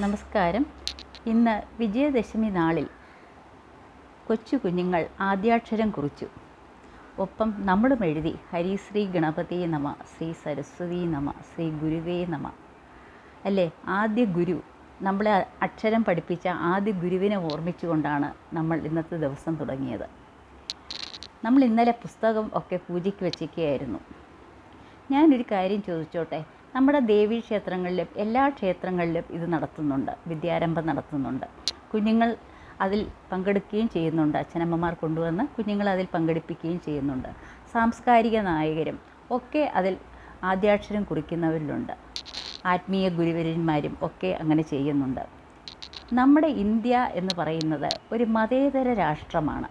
നമസ്കാരം. ഇന്ന് വിജയദശമി നാളിൽ കൊച്ചു കുഞ്ഞുങ്ങൾ ആദ്യാക്ഷരം കുറിച്ചു. ഒപ്പം നമ്മളും എഴുതി ഹരിശ്രീ ഗണപതി നമ ശ്രീ സരസ്വതി നമ ശ്രീ ഗുരുവേ നമ. അല്ലേ? ആദ്യ ഗുരു നമ്മളെ അക്ഷരം പഠിപ്പിച്ച ആദ്യ ഗുരുവിനെ ഓർമ്മിച്ചുകൊണ്ടാണ് നമ്മൾ ഇന്നത്തെ ദിവസം തുടങ്ങിയത്. നമ്മൾ ഇന്നലെ പുസ്തകം ഒക്കെ പൂജയ്ക്ക് വച്ചിരിക്കുകയായിരുന്നു. ഞാനൊരു കാര്യം ചോദിച്ചോട്ടെ? നമ്മുടെ ദേവീ ക്ഷേത്രങ്ങളിലും എല്ലാ ക്ഷേത്രങ്ങളിലും ഇത് നടത്തുന്നുണ്ട് വിദ്യാരംഭം നടത്തുന്നുണ്ട്. കുഞ്ഞുങ്ങൾ അതിൽ പങ്കെടുക്കുകയും ചെയ്യുന്നുണ്ട്. അച്ഛനമ്മമാർ കൊണ്ടുവന്ന് കുഞ്ഞുങ്ങൾ അതിൽ പങ്കെടുപ്പിക്കുകയും ചെയ്യുന്നുണ്ട്. സാംസ്കാരിക നായകരും ഒക്കെ അതിൽ ആദ്യാക്ഷരം കുറിക്കുന്നവരിലുണ്ട്. ആത്മീയ ഗുരുവരന്മാരും ഒക്കെ അങ്ങനെ ചെയ്യുന്നുണ്ട്. നമ്മുടെ ഇന്ത്യ എന്ന് പറയുന്നത് ഒരു മതേതര രാഷ്ട്രമാണ്.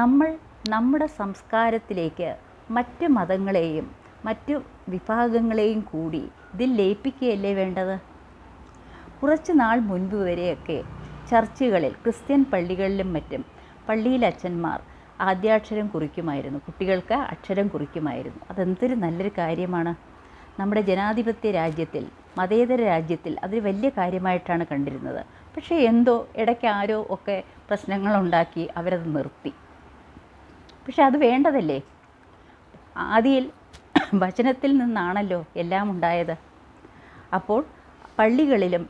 നമ്മൾ നമ്മുടെ സംസ്കാരത്തിലേക്ക് മറ്റ് മതങ്ങളെയും മറ്റു വിഭാഗങ്ങളെയും കൂടി ഇതിൽ ലയിപ്പിക്കുകയല്ലേ വേണ്ടത്? കുറച്ച് നാൾ മുൻപ് വരെയൊക്കെ ചർച്ചുകളിൽ ക്രിസ്ത്യൻ പള്ളികളിലും മറ്റും പള്ളിയിലെ അച്ഛന്മാർ ആദ്യാക്ഷരം കുറിക്കുമായിരുന്നു. കുട്ടികൾക്ക് അക്ഷരം കുറിക്കുമായിരുന്നു. അതെന്തൊരു നല്ലൊരു കാര്യമാണ്. നമ്മുടെ ജനാധിപത്യ രാജ്യത്തിൽ മതേതര രാജ്യത്തിൽ അത് വലിയ കാര്യമായിട്ടാണ് കണ്ടിരുന്നത്. പക്ഷേ എന്തോ ഇടയ്ക്ക് ആരോ ഒക്കെ പ്രശ്നങ്ങളുണ്ടാക്കി അവരത് നിർത്തി. പക്ഷെ അത് വേണ്ടതല്ലേ? ആദിയിൽ വചനത്തിൽ നിന്നാണല്ലോ എല്ലാം ഉണ്ടായത്. അപ്പോൾ പള്ളികളിലും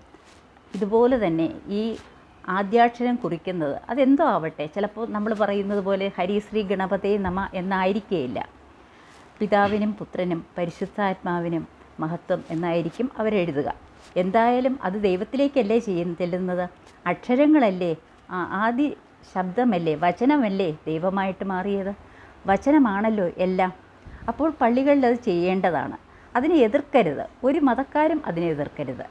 ഇതുപോലെ തന്നെ ഈ ആദ്യാക്ഷരം കുറിക്കുന്നത് അതെന്തോ ആവട്ടെ ചിലപ്പോൾ നമ്മൾ പറയുന്നത് പോലെ ഹരിശ്രീ ഗണപതേ നമ എന്നായിരിക്കേയില്ല. പിതാവിനും പുത്രനും പരിശുദ്ധാത്മാവിനും മഹത്വം എന്നായിരിക്കും അവരെഴുതുക. എന്തായാലും അത് ദൈവത്തിലേക്കല്ലേ ചെയ്യുന്ന ചെല്ലുന്നത്? അക്ഷരങ്ങളല്ലേ? ആദ്യ ശബ്ദമല്ലേ? വചനമല്ലേ ദൈവമായിട്ട് മാറിയത്? വചനമാണല്ലോ എല്ലാം. അപ്പോൾ പള്ളികളിൽ അത് ചെയ്യേണ്ടതാണ്. അതിനെ എതിർക്കരുത്. ഒരു മതക്കാരും അതിനെ എതിർക്കരുത്.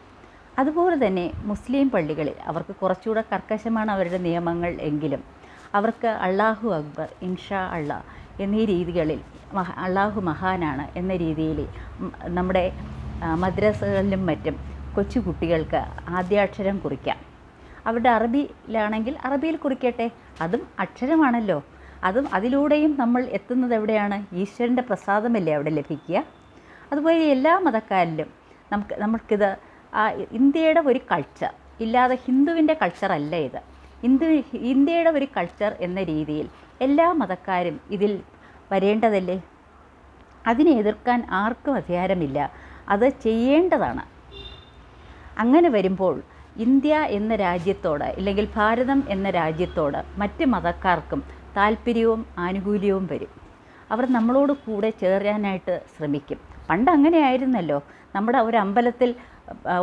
അതുപോലെ തന്നെ മുസ്ലിം പള്ളികളിൽ അവർക്ക് കുറച്ചുകൂടെ കർക്കശമാണ് അവരുടെ നിയമങ്ങൾ എങ്കിലും. അവർക്ക് അള്ളാഹു അക്ബർ ഇൻഷാ അള്ളാ എന്നീ രീതികളിൽ അള്ളാഹു മഹാനാണ് എന്ന രീതിയിൽ നമ്മുടെ മദ്രസകളിലും മറ്റും കൊച്ചു കുട്ടികൾക്ക് ആദ്യാക്ഷരം കുറിക്കാം. അവരുടെ അറബിയിലാണെങ്കിൽ അറബിയിൽ കുറിക്കട്ടെ? അതും അക്ഷരമാണല്ലോ. അതും അതിലൂടെയും നമ്മൾ എത്തുന്നത് എവിടെയാണ്? ഈശ്വരന്റെ പ്രസാദമല്ലേ അവിടെ ലഭിക്കുക? അതുപോലെ എല്ലാ മതക്കാരിലും നമുക്ക് നമുക്കിത് ആ ഇന്ത്യയുടെ ഒരു കൾച്ചർ ഇല്ലാതെ ഹിന്ദുവിന്റെ കൾച്ചറല്ല ഇത്. ഹിന്ദു ഇന്ത്യയുടെ ഒരു കൾച്ചർ എന്ന രീതിയിൽ എല്ലാ മതക്കാരും ഇതിൽ വരേണ്ടതല്ലേ? അതിനെ എതിർക്കാൻ ആർക്കും അധികാരമില്ല. അത് ചെയ്യേണ്ടതാണ്. അങ്ങനെ വരുമ്പോൾ ഇന്ത്യ എന്ന രാജ്യത്തോട് ഇല്ലെങ്കിൽ ഭാരതം എന്ന രാജ്യത്തോട് മറ്റ് മതക്കാർക്കും താല്പര്യവും ആനുകൂല്യവും വരും. അവർ നമ്മളോട് കൂടെ ചേരാനായിട്ട് ശ്രമിക്കും. പണ്ട് അങ്ങനെയായിരുന്നല്ലോ. നമ്മുടെ ഒരു അമ്പലത്തിൽ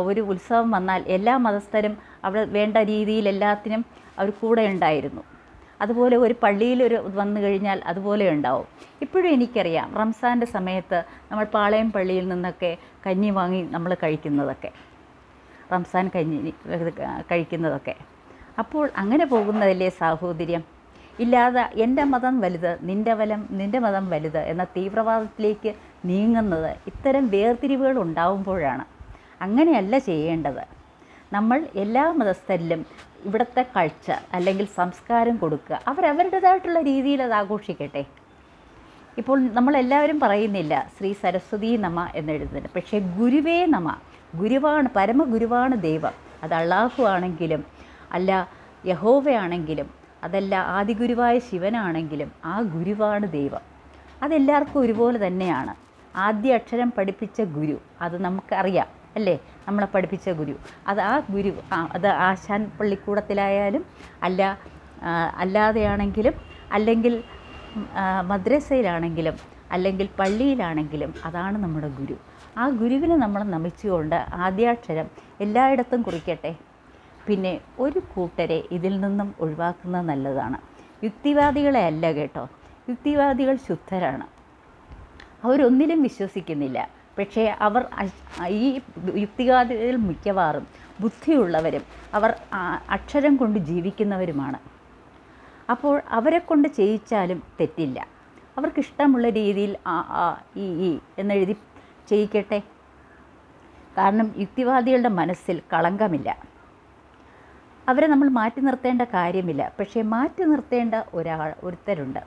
ഒരു ഉത്സവം വന്നാൽ എല്ലാ മതസ്ഥരും അവിടെ വേണ്ട രീതിയിൽ എല്ലാത്തിനും അവർ കൂടെ ഉണ്ടായിരുന്നു. അതുപോലെ ഒരു പള്ളിയിൽ ഒരു വന്നു കഴിഞ്ഞാൽ അതുപോലെ ഉണ്ടാവും. ഇപ്പോഴും എനിക്കറിയാം റംസാന്റെ സമയത്ത് നമ്മൾ പാളയം പള്ളിയിൽ നിന്നൊക്കെ കഞ്ഞി വാങ്ങി നമ്മൾ കഴിക്കുന്നതൊക്കെ. റംസാൻ കഞ്ഞി കഴിക്കുന്നതൊക്കെ. അപ്പോൾ അങ്ങനെ പോകുന്നതല്ലേ സാഹോദര്യം? ഇല്ലാതെ എന്റെ മതം വലുത് നിന്റെ വലം നിന്റെ മതം വലുത് എന്ന തീവ്രവാദത്തിലേക്ക് നീങ്ങുന്നത് ഇത്തരം വേർതിരിവുകൾ ഉണ്ടാവുമ്പോഴാണ്. അങ്ങനെയല്ല ചെയ്യേണ്ടത്. നമ്മൾ എല്ലാ മതസ്ഥരിലും ഇവിടുത്തെ കൾച്ചർ അല്ലെങ്കിൽ സംസ്കാരം കൊടുക്കുക. അവരവരുടേതായിട്ടുള്ള രീതിയിൽ അത് ആഘോഷിക്കട്ടെ. ഇപ്പോൾ നമ്മളെല്ലാവരും പറയുന്നില്ല ശ്രീ സരസ്വതി നമ എന്നെഴുതുന്നത്. പക്ഷേ ഗുരുവേ നമ ഗുരുവാണ് പരമഗുരുവാണ് ദൈവം. അത് അള്ളാഹു ആണെങ്കിലും അല്ല യഹോവയാണെങ്കിലും അതല്ല ആദിഗുരുവായ ശിവനാണെങ്കിലും ആ ഗുരുവാണ് ദൈവം. അതെല്ലാവർക്കും ഒരുപോലെ തന്നെയാണ്. ആദ്യ അക്ഷരം പഠിപ്പിച്ച ഗുരു അത് നമുക്കറിയാം അല്ലേ? നമ്മളെ പഠിപ്പിച്ച ഗുരു. അത് ആ ഗുരു അത് ആശാൻ പള്ളിക്കൂടത്തിലായാലും അല്ല അല്ലാതെയാണെങ്കിലും അല്ലെങ്കിൽ മദ്രസയിലാണെങ്കിലും അല്ലെങ്കിൽ പള്ളിയിലാണെങ്കിലും അതാണ് നമ്മുടെ ഗുരു. ആ ഗുരുവിനെ നമ്മൾ നമിച്ചുകൊണ്ട് ആദ്യാക്ഷരം എല്ലായിടത്തും കുറിക്കട്ടെ? പിന്നെ ഒരു കൂട്ടരെ ഇതിൽ നിന്നും ഒഴിവാക്കുന്നത് നല്ലതാണ്. യുക്തിവാദികളെ അല്ല കേട്ടോ. യുക്തിവാദികൾ ശുദ്ധരാണ്. അവരൊന്നിലും വിശ്വസിക്കുന്നില്ല. പക്ഷേ അവർ ഈ യുക്തിവാദികളിൽ മിക്കവാറും ബുദ്ധിയുള്ളവരും അവർ അക്ഷരം കൊണ്ട് ജീവിക്കുന്നവരുമാണ്. അപ്പോൾ അവരെ കൊണ്ട് ചെയ്യിച്ചാലും തെറ്റില്ല. അവർക്കിഷ്ടമുള്ള രീതിയിൽ ആ ആ ഈ ഈ എന്നെഴുതി ചെയ്യിക്കട്ടെ? കാരണം യുക്തിവാദികളുടെ മനസ്സിൽ കളങ്കമില്ല. അവരെ നമ്മൾ മാറ്റി നിർത്തേണ്ട കാര്യമില്ല. പക്ഷേ മാറ്റി നിർത്തേണ്ട ഒരാൾ ഒരുത്തരുണ്ട്.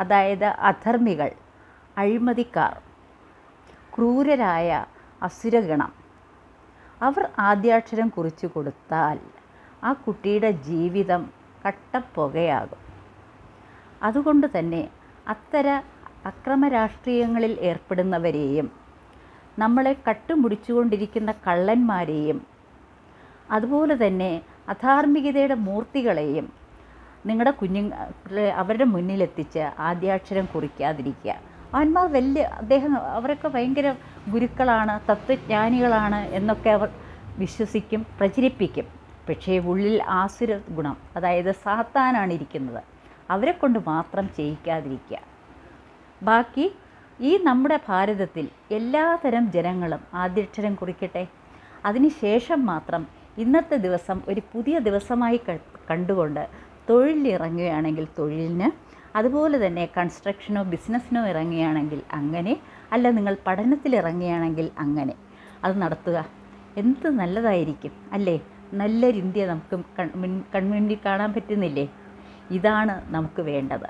അതായത് അധർമ്മികൾ അഴിമതിക്കാർ ക്രൂരരായ അസുരഗണം. അവർ ആദ്യാക്ഷരം കുറിച്ചു കൊടുത്താൽ ആ കുട്ടിയുടെ ജീവിതം കട്ടപ്പുകയാകും. അതുകൊണ്ട് തന്നെ അത്തര അക്രമ രാഷ്ട്രീയങ്ങളിൽ ഏർപ്പെടുന്നവരെയും നമ്മളെ കട്ടുമുടിച്ചുകൊണ്ടിരിക്കുന്ന കള്ളന്മാരെയും അതുപോലെ തന്നെ അധാർമികതയുടെ മൂർത്തികളെയും നിങ്ങളുടെ കുഞ്ഞു അവരുടെ മുന്നിലെത്തിച്ച് ആദ്യാക്ഷരം കുറിക്കാതിരിക്കുക. അവന്മാർ വലിയ അദ്ദേഹം അവരൊക്കെ ഭയങ്കര ഗുരുക്കളാണ് തത്വജ്ഞാനികളാണ് എന്നൊക്കെ അവർ വിശ്വസിക്കും പ്രചരിപ്പിക്കും. പക്ഷേ ഉള്ളിൽ ആസുര ഗുണം അതായത് സാത്താനാണ് ഇരിക്കുന്നത്. അവരെ കൊണ്ട് മാത്രം ചെയ്യിക്കാതിരിക്കുക. ബാക്കി ഈ നമ്മുടെ ഭാരതത്തിൽ എല്ലാതരം ജനങ്ങളും ആദ്യക്ഷരം കുറിക്കട്ടെ? അതിനുശേഷം മാത്രം ഇന്നത്തെ ദിവസം ഒരു പുതിയ ദിവസമായി കണ്ടുകൊണ്ട് തൊഴിലിറങ്ങുകയാണെങ്കിൽ തൊഴിലിന് അതുപോലെ തന്നെ കൺസ്ട്രക്ഷനോ ബിസിനസ്സിനോ ഇറങ്ങുകയാണെങ്കിൽ അങ്ങനെ അല്ല നിങ്ങൾ പഠനത്തിൽ ഇറങ്ങുകയാണെങ്കിൽ അങ്ങനെ. അത് നടത്തുക. എന്ത് നല്ലതായിരിക്കും അല്ലേ? നല്ലൊരു ഇന്ത്യ നമുക്ക് കൺമുന്നിൽ കാണാൻ പറ്റുന്നില്ലേ? ഇതാണ് നമുക്ക് വേണ്ടത്.